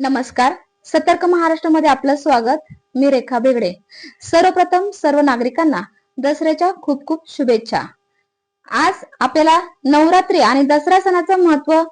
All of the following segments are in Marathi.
नमस्कार. सतर्क महाराष्ट्रामध्ये आपलं स्वागत. मी रेखा बेगडे. सर्वप्रथम सर्व नागरिकांना दसऱ्याच्या खूप खूप शुभेच्छा. आज आपल्याला नवरात्री आणि दसरा सणाचं महत्त्व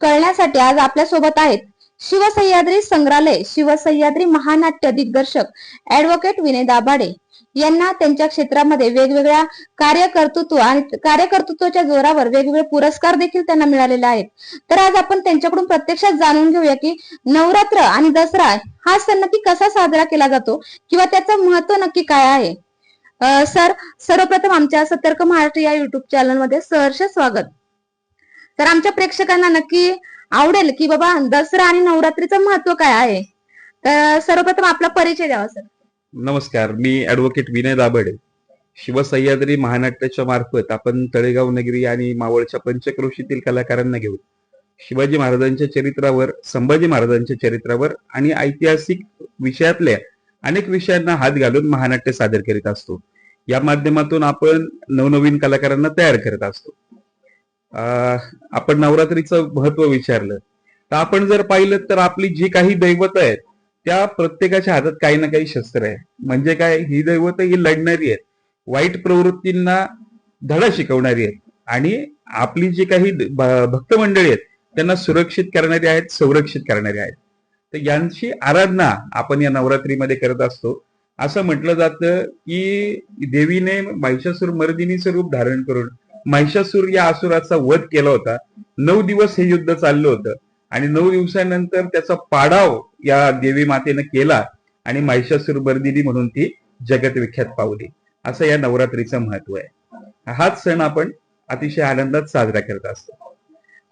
कळण्यासाठी आज आपल्यासोबत आहेत शिवसह्याद्री संग्रहालय शिवसह्याद्री महानाट्य दिग्दर्शक ऍडव्होकेट विनय दाभाडे यांना त्यांच्या क्षेत्रामध्ये वेगवेगळ्या कार्यकर्तृत्व आणि कार्यकर्तृत्वाच्या जोरावर वेगवेगळे पुरस्कार देखील त्यांना मिळालेले आहेत. तर आज आपण त्यांच्याकडून प्रत्यक्षात जाणून घेऊया की नवरात्र आणि दसरा हा सण नक्की कसा साजरा केला जातो किंवा त्याचं महत्त्व नक्की काय आहे? सर सर्वप्रथम आमच्या सतर्क महाराष्ट्र या युट्यूब चॅनलमध्ये सहर्ष स्वागत. तर आमच्या प्रेक्षकांना नक्की आवडेल की बाबा दसरा आणि नवरात्रीचं महत्त्व काय आहे? तर सर्वप्रथम आपला परिचय द्यावा सर. नमस्कार मी ऍडव्होकेट विनय दाभडे. शिवसह्याद्री महानाट्याच्या मार्फत आपण तळेगाव नगरी आणि मावळच्या पंचक्रोशीतील कलाकारांना घेऊन शिवाजी महाराजांच्या चरित्रावर संभाजी महाराजांच्या चरित्रावर आणि ऐतिहासिक विषयातल्या अनेक विषयांना हात घालून महानाट्य सादर करीत असतो. या माध्यमातून आपण नवनवीन कलाकारांना तयार करत असतो. आपण नवरात्रीचं महत्त्व विचारलं. तर आपण जर पाहिलं तर आपली जी काही दैवत आहेत त्या प्रत्येकाच्या हातात काही ना काही शस्त्र आहे म्हणजे काय? ही दैवत ही लढणारी आहेत. वाईट प्रवृत्तींना धडा शिकवणारी आहेत. आणि आपली जी काही भक्त मंडळी आहेत त्यांना सुरक्षित करणारी आहेत संरक्षित करणारी आहेत. तर यांची आराधना आपण या नवरात्रीमध्ये करत असतो. असं म्हटलं जातं की देवीने महिषासूर मर्दिनी स्वरूप धारण करून महिषासूर या असुराचा वध केला होता. नऊ दिवस हे युद्ध चाललं होतं. आणि नऊ दिवसानंतर त्याचा पाडाव या देवी मातेनं केला आणि महिषासूर बर्दिनी म्हणून ती जगत विख्यात पावली. असं या नवरात्रीचं महत्त्व आहे. हाच सण आपण अतिशय आनंदात साजरा करत असतो.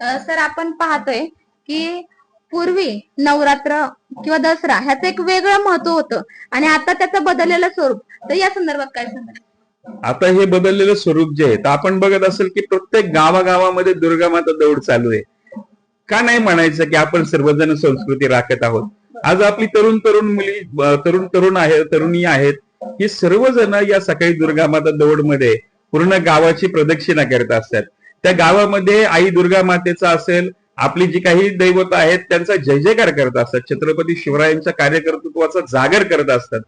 सर आपण पाहतोय की पूर्वी नवरात्र किंवा दसरा ह्याचं एक वेगळं महत्त्व होतं. आणि आता त्याचं बदललेलं स्वरूप. तर या संदर्भात काय सांगा आता हे बदललेलं स्वरूप जे आहे तर आपण बघत असेल की प्रत्येक गावागावामध्ये दुर्गा माता दौड चालू आहे. का नाही म्हणायचं की आपण सर्वजण संस्कृती राखत आहोत? आज आपली तरुण तरुण मुली तरुण तरुण आहे तरुणी आहेत ही सर्वजण या सकाळी दुर्गा माता दौडमध्ये पूर्ण गावाची प्रदक्षिणा करत असतात. त्या गावामध्ये आई दुर्गा मातेचा असेल आपली जी काही दैवत आहेत त्यांचा जय जयकार करत असतात. छत्रपती शिवरायांच्या कार्यकर्तृत्वाचा जागर करत असतात.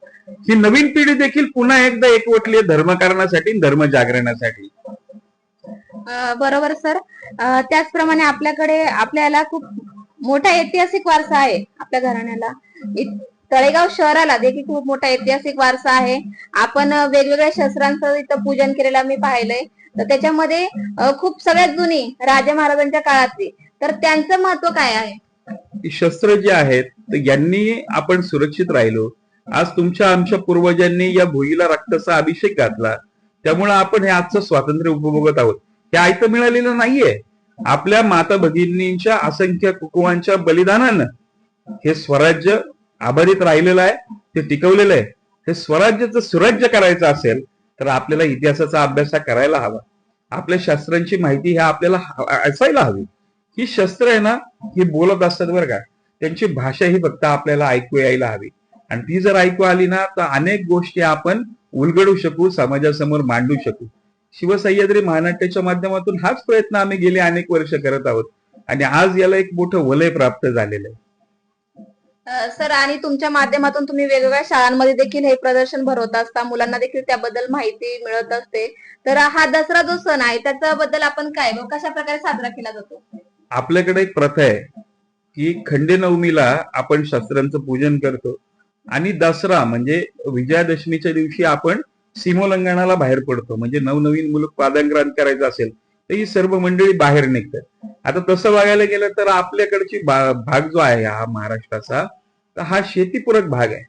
ही नवीन पिढी देखील पुन्हा एकदा एकवटली आहे धर्मकारणासाठी धर्म जागरणासाठी. बरोबर सर. त्याचप्रमाणे आपल्याकडे आपल्याला खूप मोठा ऐतिहासिक वारसा आहे आपल्या घराण्याला. तळेगाव शहराला देखील खूप मोठा ऐतिहासिक वारसा आहे. आपण वेगवेगळ्या शस्त्रांचं इथं पूजन केलेलं मी पाहिलंय. तर त्याच्यामध्ये खूप सगळ्यात जुनी राजा महाराजांच्या काळातली तर त्यांचं महत्त्व काय आहे? शस्त्र जे आहेत यांनी आपण सुरक्षित राहिलो. आज तुमच्या आमच्या पूर्वजांनी या भुईला रक्ताचा अभिषेक घातला. त्यामुळे आपण हे आजचं स्वातंत्र्य उपभोगत आहोत. हे आयतं मिळालेलं नाहीये. आपल्या माता भगिनींच्या असंख्य कुकुवांच्या बलिदानानं हे स्वराज्य आभारित राहिलेलं आहे ते टिकवलेलं आहे. हे स्वराज्याचं सुराज्य करायचं असेल तर आपल्याला इतिहासाचा अभ्यास हा करायला हवा. आपल्या शास्त्रांची माहिती ह्या आपल्याला असायला हवी. ही शस्त्र आहे ना ही बोलत असतात बरं का. त्यांची भाषा ही फक्त आपल्याला ऐकू यायला हवी. आणि ती जर ऐकू आली ना तर अनेक गोष्टी आपण उलगडू शकू समाजासमोर मांडू शकू. शिवसह्याद्री महानाट्याच्या माध्यमातून हाच प्रयत्न आम्ही गेले अनेक वर्ष करत आहोत. आणि आज याला एक मोठं वलय प्राप्त झालेलं आहे. सर आणि तुमच्या माध्यमातून तुम्ही वेगवेगळ्या शाळांमध्ये देखील हे प्रदर्शन भरवत असता. मुलांना देखील त्याबद्दल माहिती मिळत असते. तर हा दसरा जो सण आहे त्याच्याबद्दल आपण काय कशा प्रकारे साजरा केला जातो? आपल्याकडे एक प्रथा आहे की खंडेनवमीला आपण शस्त्रांचं पूजन करतो आणि दसरा म्हणजे विजयादशमीच्या दिवशी आपण सीमोल्लंघनाला बाहेर पडतो. म्हणजे नवनवीन मुलं पादांक्रांत करायचं असेल तर ही सर्व मंडळी बाहेर निघतात. आता तसं बघायला गेलं तर आपल्याकडची भाग जो आहे हा महाराष्ट्राचा तर हा शेतीपूरक भाग आहे.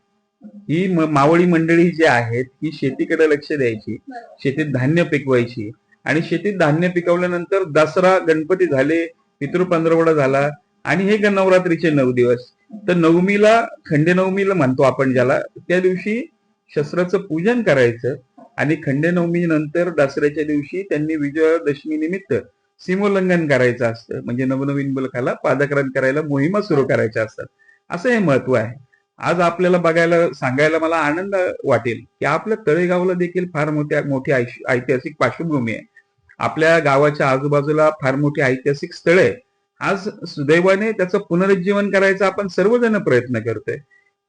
ही मावळी मंडळी जी आहेत ही शेतीकडे लक्ष द्यायची शेतीत धान्य पिकवायची आणि शेतीत धान्य पिकवल्यानंतर दसरा गणपती झाले पितृ पंधरवडा झाला आणि हे ग- नवरात्रीचे नऊ दिवस. तर नवमीला खंडेनवमीला म्हणतो आपण ज्याला त्या दिवशी शस्त्राचं पूजन करायचं आणि खंडेनवमी नंतर दसऱ्याच्या दिवशी त्यांनी विजयादशमी निमित्त सीमोल्लंघन करायचं असतं. म्हणजे नवनवीन मुलखाला पादक्रांत करायला मोहिमा सुरू करायच्या असतात. असं हे महत्त्व आहे. आज आपल्याला बघायला सांगायला मला आनंद वाटेल की आपल्या तळेगावला देखील फार मोठ्या मोठी ऐतिहासिक पार्श्वभूमी आहे. आपल्या गावाच्या आजूबाजूला फार मोठी ऐतिहासिक स्थळे आहे आज सुदैवाने त्याचं पुनरुज्जीवन करायचा आपण सर्वजण प्रयत्न करतोय.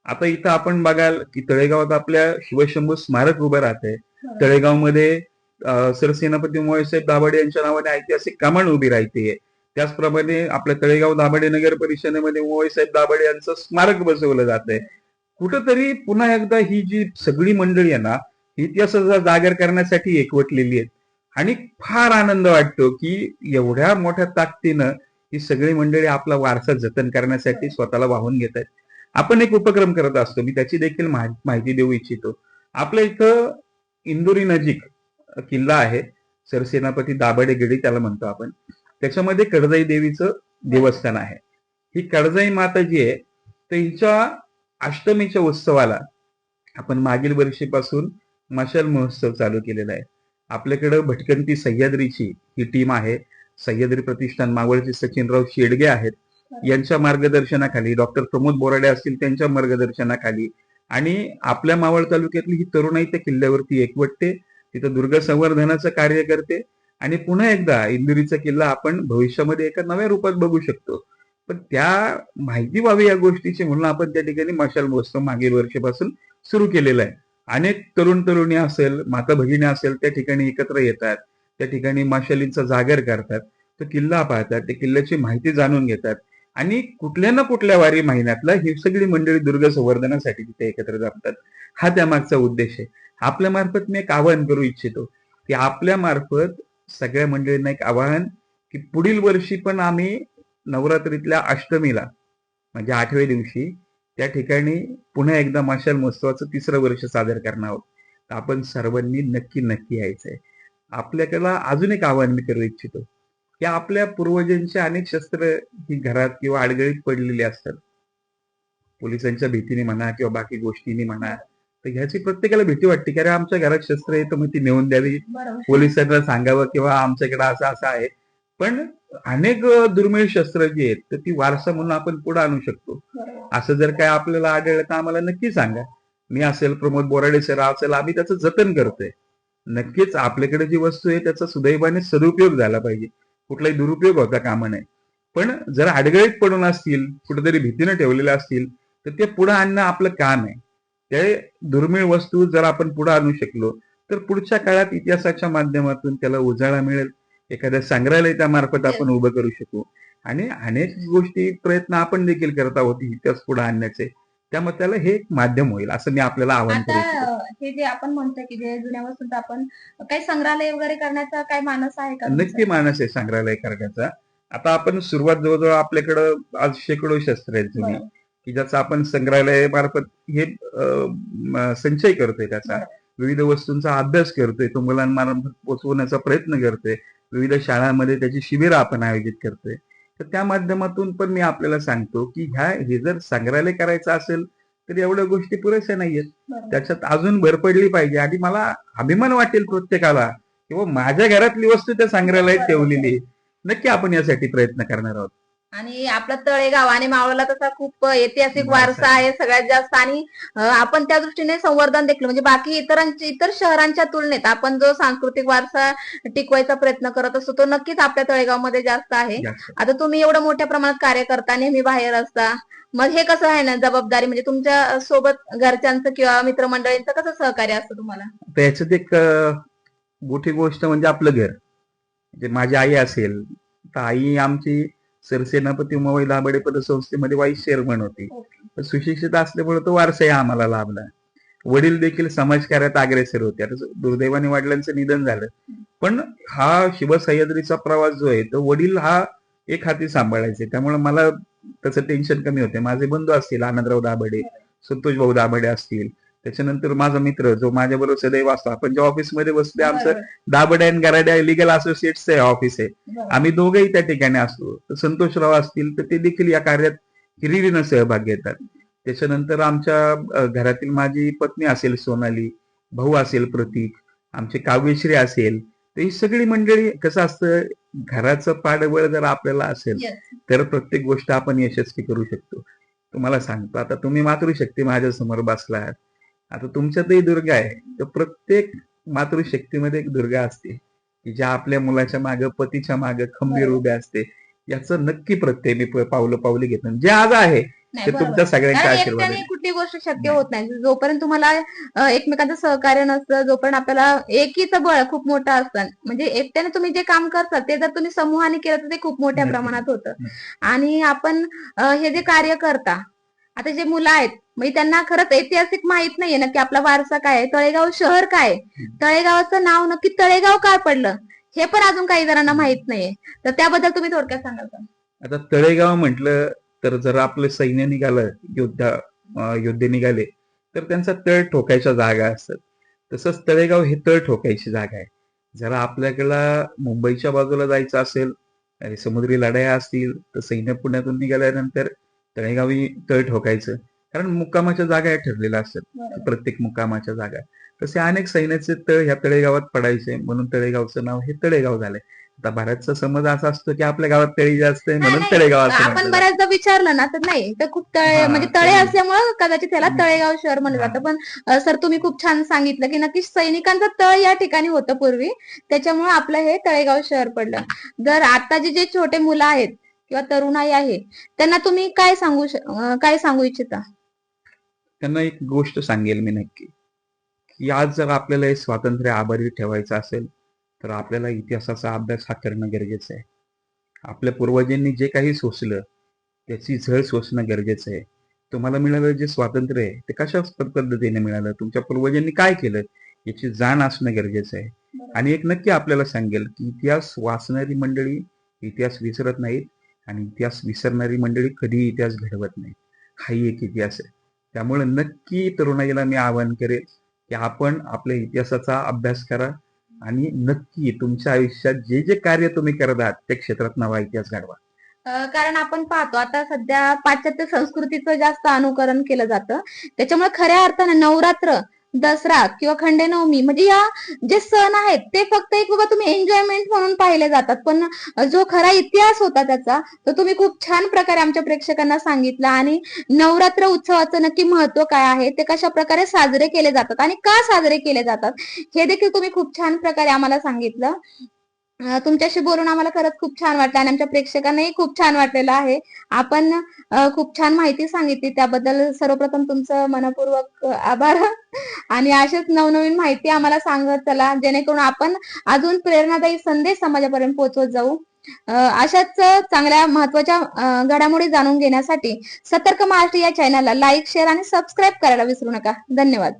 आता इथं आपण बघाल की तळेगावात आपल्या शिवशंभू स्मारक उभं राहतंय. तळेगावमध्ये अं, सरसेनापती मोळेसाहेब दाभाडे यांच्या नावाने ऐतिहासिक कमान उभी राहते त्याचप्रमाणे आपल्या तळेगाव दाभाडे नगर परिषदेमध्ये मोळेसाहेब दाभाडे यांचं स्मारक बसवलं जात आहे कुठंतरी पुन्हा एकदा ही जी सगळी मंडळी आहे ना ही इतिहासाचा जागर करण्यासाठी एकवटलेली आहेत. आणि फार आनंद वाटतो की एवढ्या मोठ्या ताकदीनं ही सगळी मंडळी आपला वारसा जतन करण्यासाठी स्वतःला वाहून घेत आहेत. आपण एक उपक्रम करत असतो. मी त्याची देखील माहिती देऊ इच्छितो. आपल्या इथं इंदोरी नजीक किल्ला आहे. सरसेनापती दाभाडे गडी त्याला म्हणतो आपण. त्याच्यामध्ये कडजाई देवीचं देवस्थान आहे. ही कडजाई माता जी आहे तर हिच्या अष्टमीच्या उत्सवाला आपण मागील वर्षीपासून मशाल महोत्सव चालू केलेला आहे. आपल्याकडं भटकंती सह्याद्रीची ही टीम आहे. सह्याद्री प्रतिष्ठान मावळचे सचिनराव शेडगे आहेत. यांच्या मार्गदर्शनाखाली डॉक्टर प्रमोद बोराडे असतील त्यांच्या मार्गदर्शनाखाली आणि आपल्या मावळ तालुक्यातली ही तरुणाई त्या किल्ल्यावरती एकवटते. तिथं दुर्ग संवर्धनाचं कार्य करते. आणि पुन्हा एकदा इंदुरीचा किल्ला आपण भविष्यामध्ये एका नव्या रूपात बघू शकतो. पण त्या माहिती व्हावी या गोष्टीची म्हणून आपण त्या ठिकाणी मशाल महोत्सव मागील वर्षापासून सुरू केलेला आहे. अनेक तरुण तरुणी असेल माता भगिनी असेल त्या ठिकाणी एकत्र येतात त्या ठिकाणी माशालींचा जागर करतात तो किल्ला पाहतात त्या किल्ल्याची माहिती जाणून घेतात. आणि कुठल्या ना कुठल्या वारी महिन्यातला ही सगळी मंडळी दुर्ग संवर्धनासाठी तिथे एकत्र जमतात. हा त्यामागचा उद्देश आहे. आपल्या मार्फत मी एक आवाहन करू इच्छितो की आपल्या मार्फत सगळ्या मंडळींना एक आवाहन की पुढील वर्षी पण आम्ही नवरात्रीतल्या अष्टमीला म्हणजे आठव्या दिवशी त्या ठिकाणी पुन्हा एकदा मशाल महोत्सवाचं तिसरं वर्ष सादर करणार आहोत. तर आपण सर्वांनी नक्की नक्की यायचंय. आपल्याकडे अजून एक आवाहन मी करू इच्छितो की आपल्या पूर्वजांची अनेक शस्त्र ही घरात किंवा आडगळीत पडलेली असतात. पोलिसांच्या भीतीने म्हणा किंवा बाकी गोष्टींनी म्हणा तर ह्याची प्रत्येकाला भीती वाटते की अरे आमच्या घरात शस्त्र आहे तर मग ती नेऊन द्यावी. पोलिसांना सांगावं किंवा आमच्याकडे असं असं आहे. पण अनेक दुर्मिळ शस्त्र जी आहेत तर ती वारसा म्हणून आपण पुढे आणू शकतो. असं जर काय आपल्याला आढळलं तर आम्हाला नक्की सांगा. मी असेल प्रमोद बोराडे सर असेल आम्ही त्याचं जतन करतोय. नक्कीच आपल्याकडे जी वस्तू आहे त्याचा सुदैवाने सदुपयोग झाला पाहिजे. कुठलाही दुरुपयोग होता कामा नये. पण जर अडगळीत पडून असतील कुठेतरी भीतीनं ठेवलेल्या असतील तर ते पुढे आणणं आपलं काम आहे. ते दुर्मिळ वस्तू जर आपण पुढे आणू शकलो तर पुढच्या काळात इतिहासाच्या माध्यमातून त्याला उजाळा मिळेल. एखाद्या संग्रहालय त्या मार्फत आपण उभं करू शकू. आणि अनेक गोष्टी प्रयत्न आपण देखील करत आहोत इतिहास पुढे आणण्याचे. त्यामुळे त्याला हे एक माध्यम होईल असं मी आपल्याला आवाहन करू हे जे आपण म्हणतोय की जे जुन्या वस्तूंचं आपण काही संग्रहालय वगैरे करण्याचा काही मानस आहे का नक्की मानस आहे संग्रहालय करण्याचा. आता आपण सुरुवात जवळजवळ आपल्याकडं आज शेकडो शस्त्र आहेत जुनी. की ज्याचा आपण संग्रहालय मार्फत हे संचय करतोय त्याचा. विविध वस्तूंचा अभ्यास करतोय तो मुलांमार्फत पोचवण्याचा प्रयत्न करतोय. विविध शाळांमध्ये त्याची शिबिरं आपण आयोजित करतोय. तर त्या माध्यमातून पण मी आपल्याला सांगतो की ह्या हे जर संग्रहालय करायचं असेल तर एवढ्या गोष्टी पुरेशा नाहीयेत. त्याच्यात अजून भर पडली पाहिजे. आणि मला अभिमान वाटेल प्रत्येकाला किंवा माझ्या घरातली वस्तू त्या संग्रहालयात ठेवलेली. नक्की आपण यासाठी प्रयत्न करणार आहोत. आणि आपलं तळेगाव आणि मावळला तसा खूप ऐतिहासिक वारसा आहे सगळ्यात जास्त. आणि अं, आपण त्या दृष्टीने संवर्धन देखील म्हणजे बाकी इतरांच्या इतर शहरांच्या तुलनेत आपण जो सांस्कृतिक वारसा टिकवायचा प्रयत्न करत असतो तो नक्कीच आपल्या तळेगावमध्ये जास्त आहे. जास्त. आता तुम्ही एवढं मोठ्या प्रमाणात कार्य करता नेहमी बाहेर असता. मग हे कसं आहे ना जबाबदारी? म्हणजे तुमच्यासोबत घरच्यांचं किंवा मित्रमंडळींचं कसं सहकार्य असतं तुम्हाला? तर याच्यात एक अं, मोठी गोष्ट म्हणजे आपलं घर. म्हणजे माझी आई असेल तर आई आमची सरसेनापती उमाबाई दाभाडे पतसंस्थेमध्ये वाईस चेअरमन होती. सुशिक्षित असल्यामुळे तो वारसाही आम्हाला लाभला. वडील देखील समाजकार्यात अग्रेसर होते. आता दुर्दैवाने वडिलांचं निधन झालं. पण हा शिवसह्याद्रीचा प्रवास जो आहे तो वडील हा एक हाती सांभाळायचे. त्यामुळे मला त्याचं टेन्शन कमी होते. माझे बंधू असतील आनंदराव दाभाडे संतोष भाऊ दाभाडे असतील त्याच्यानंतर माझा मित्र जो माझ्या बरोबर सदैव असतो. आपण ज्या ऑफिसमध्ये बसले आमचं Dabhade and Garade legal associates office आहे. आम्ही दोघंही त्या ठिकाणी असतो. तर संतोषराव असतील तर ते देखील या कार्यात हिरिरीनं सहभाग घेतात. त्याच्यानंतर आमच्या घरातील माझी पत्नी असेल सोनाली. भाऊ असेल प्रतीक. आमचे काव्यश्री असेल. तर ही सगळी मंडळी कसं असतं घराचं पाठबळ जर आपल्याला असेल. तर प्रत्येक गोष्ट आपण यशस्वी करू शकतो. तुम्हाला सांगतो. आता तुम्ही मातृशक्ती माझ्यासमोर बसलात. आता तुमच्यातही दुर्गा आहे. तर प्रत्येक मातृशक्तीमध्ये एक दुर्गा असते. की ज्या आपल्या मुलाच्या मागे पतीच्या मागे खंबीर बरोबर. उभ्या असते. याचं नक्की प्रत्यय मी पावलं पावली घेतो जे आज आहे ते. तुमच्या सगळ्यांच्या आशीर्वाद कुठली गोष्ट शक्य होत नाही. जोपर्यंत तुम्हाला एकमेकांचं सहकार्य नसतं जोपर्यंत आपल्याला एकीचं बळ खूप मोठं असतं. म्हणजे एकट्याने तुम्ही जे काम करता ते जर तुम्ही समूहाने केलं तर ते खूप मोठ्या. प्रमाणात होतं. आणि आपण हे जे कार्य करता आता जे मुलं आहेत म्हणजे त्यांना खरंच ऐतिहासिक माहीत नाहीये नक्की आपला वारसा काय आहे तळेगाव शहर काय आहे? तळेगावाचं नाव नक्की तळेगाव काय पडलं? हे पण अजून काही जणांना माहीत नाहीये. तर त्याबद्दल तुम्ही थोडक्यात सांगाल का? आता तळेगाव म्हटलं तर जर आपलं सैन्य निघालं योद्धा योद्धे निघाले तर त्यांचा तळ ठोकायच्या जागा असतात तसंच तळेगाव हे तळ ठोकायची जागा आहे. जरा आपल्याकडला मुंबईच्या बाजूला जायचं असेल आणि समुद्री लढाया असतील तर सैन्य पुण्यातून निघाल्यानंतर तळेगावी तळ ठोकायचं. कारण मुक्कामाच्या जागा या ठरलेल्या असतात. प्रत्येक मुक्कामाच्या जागा. तसे अनेक सैन्याचे तळ ह्या तळेगावात पडायचे. म्हणून तळेगावचं नाव हे तळेगाव झालंय. आता बऱ्याचसा समज असा असतो की आपल्या गावात तळी जास्त आहे म्हणून तळेगाव असं आपण म्हटलं. बऱ्याचदा विचारलं ना तर नाही. तर खूप तळे हा, म्हणजे तळे तळे. असल्यामुळं कदाचित त्याला. तळेगाव शहर म्हणलं हा. जातं पण अ, सर तुम्ही खूप छान सांगितलं की नक्कीच सैनिकांचं तळ या ठिकाणी होतं पूर्वी. त्याच्यामुळे आपलं हे तळेगाव शहर पडलं. जर आताचे जे छोटे मुलं आहेत किंवा तरुणाई आहे त्यांना तुम्ही काय सांगू श- अ, काय सांगू इच्छिता? त्यांना एक गोष्ट सांगेल मी नक्की. की आज जर आपल्याला हे स्वातंत्र्य आभारी ठेवायचं असेल तर आपल्याला इतिहासाचा अभ्यास हा करणं गरजेचं आहे. आपल्या पूर्वजांनी जे काही सोसलं त्याची झळ सोसणं गरजेचं आहे. तुम्हाला मिळालं जे स्वातंत्र्य आहे ते कशा पद्धतीने मिळालं? तुमच्या पूर्वजांनी काय केलं? याची जाण असणं गरजेचं आहे. आणि एक नक्की आपल्याला सांगेल की इतिहास वाचणारी मंडळी इतिहास विसरत नाहीत आणि इतिहास विसरणारी मंडळी कधीही इतिहास घडवत नाही हाही एक इतिहास आहे. त्यामुळे नक्की तरुणाईला मी आवाहन करेल की आपण आपल्या इतिहासाचा अभ्यास करा आणि नक्की तुमच्या आयुष्यात जे जे कार्य तुम्ही करत आहात त्या क्षेत्रात नवा इतिहास घडवा. कारण आपण पाहतो आता सध्या पाश्चात्य संस्कृतीचं जास्त अनुकरण केलं जातं. त्याच्यामुळे खऱ्या अर्थानं नवरात्र दसरा किंवा खंडेनवमी म्हणजे या जे सण आहेत ते फक्त एक बाबा तुम्ही एन्जॉयमेंट म्हणून पाहिले जातात. पण जो खरा इतिहास होता त्याचा तो तुम्ही खूप छान प्रकारे आमच्या प्रेक्षकांना सांगितला. आणि नवरात्र उत्सवाचं नक्की महत्त्व काय आहे ते कशा प्रकारे साजरे केले जातात आणि का साजरे केले जातात हे देखील तुम्ही खूप छान प्रकारे आम्हाला सांगितलं. तुमच्याशी बोलून आम्हाला खरंच खूप छान वाटलं आणि आमच्या प्रेक्षकांनाही खूप छान वाटलेलं आहे. आपण खूप छान माहिती सांगितली. त्याबद्दल सर्वप्रथम तुमचं मनपूर्वक आभार. आणि अशीच नवनवीन माहिती आम्हाला सांगत चला. जेणेकरून आपण अजून प्रेरणादायी संदेश समाजापर्यंत पोहोचवत जाऊ. अशाच चांगल्या महत्त्वाच्या घडामोडी जाणून घेण्यासाठी सतर्क महाराष्ट्र या चॅनलला लाईक शेअर आणि सबस्क्राईब करायला विसरू नका. धन्यवाद.